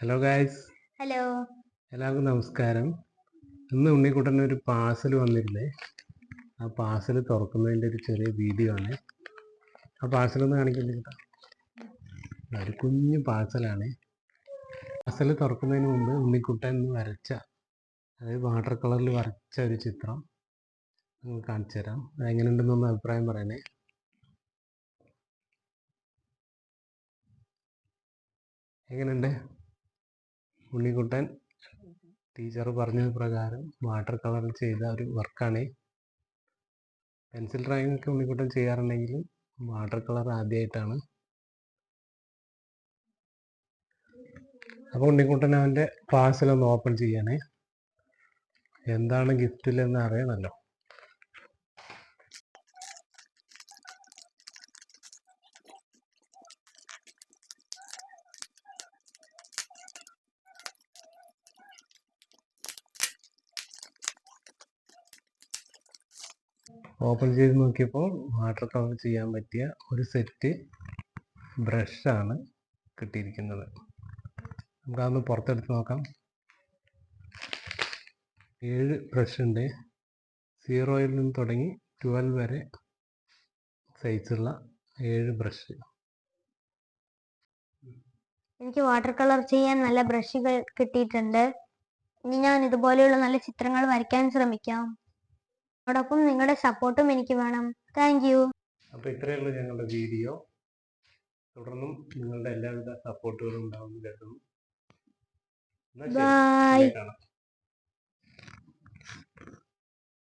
Hello guys hello എല്ലാവർക്കും നമസ്കാരം. ഇന്ന് ഉണ്ണിക്കുട്ടന് ഒരു പാഴ്സൽ വന്നിരുന്നേ. ആ പാഴ്സൽ തുറക്കുന്നതിന്റെ ഒരു ചെറിയ വീഡിയോ ആണ്. ആ പാഴ്സൽ ഒന്ന് കാണിക്കുന്നില്ല ഒരു കുഞ്ഞു പാഴ്സലാണ് പാഴ്സൽ തുറക്കുന്നതിന് മുമ്പ് ഉണ്ണിക്കുട്ടൻ വരച്ച അതായത് വാട്ടർ കളറിൽ വരച്ച ഒരു ചിത്രം നിങ്ങൾ കാണിച്ചു തരാം. അതെങ്ങനെയുണ്ടെന്നൊന്ന് അഭിപ്രായം പറയണേ. എങ്ങനെയുണ്ട്? ഉണ്ണിക്കുട്ടൻ ടീച്ചർ പറഞ്ഞത് പ്രകാരം വാട്ടർ കളറിൽ ചെയ്ത ഒരു വർക്കാണ്. പെൻസിൽ ഡ്രോയിങ് ഒക്കെ ഉണ്ണിക്കുട്ടൻ ചെയ്യാറുണ്ടെങ്കിലും വാട്ടർ കളർ ആദ്യമായിട്ടാണ് അപ്പോൾ ഉണ്ണിക്കുട്ടൻ അവന്റെ പാഴ്സൽ ഒന്ന് ഓപ്പൺ ചെയ്യണേ. എന്താണ് ഗിഫ്റ്റിലെന്ന് അറിയണമല്ലോ ഓപ്പൺ ചെയ്ത് നോക്കിയപ്പോൾ വാട്ടർ കളർ ചെയ്യാൻ പറ്റിയ ഒരു സെറ്റ് ബ്രഷാണ് കിട്ടിയിരിക്കുന്നത്. നമുക്കതൊന്ന് പുറത്തെടുത്ത് നോക്കാം. ഏഴ് ബ്രഷുണ്ട് സീറോയിൽ നിന്ന് തുടങ്ങി ട്വൽവ് വരെ സൈസുള്ള ഏഴ് ബ്രഷ്. എനിക്ക് വാട്ടർ കളർ ചെയ്യാൻ നല്ല ബ്രഷുകൾ കിട്ടിയിട്ടുണ്ട്. ഇനി ഞാൻ ഇതുപോലെയുള്ള നല്ല ചിത്രങ്ങൾ വരയ്ക്കാൻ ശ്രമിക്കാം. അതോടൊപ്പം നിങ്ങളുടെ സപ്പോർട്ടും എനിക്ക് വേണം. താങ്ക് യു അപ്പോൾ ഇത്രയുള്ള ഞങ്ങളുടെ വീഡിയോ തുടർന്നും നിങ്ങളുടെ എല്ലാവിധ സപ്പോർട്ടുകളും ഉണ്ടാവുമെന്ന് കരുതുന്നു. ബൈ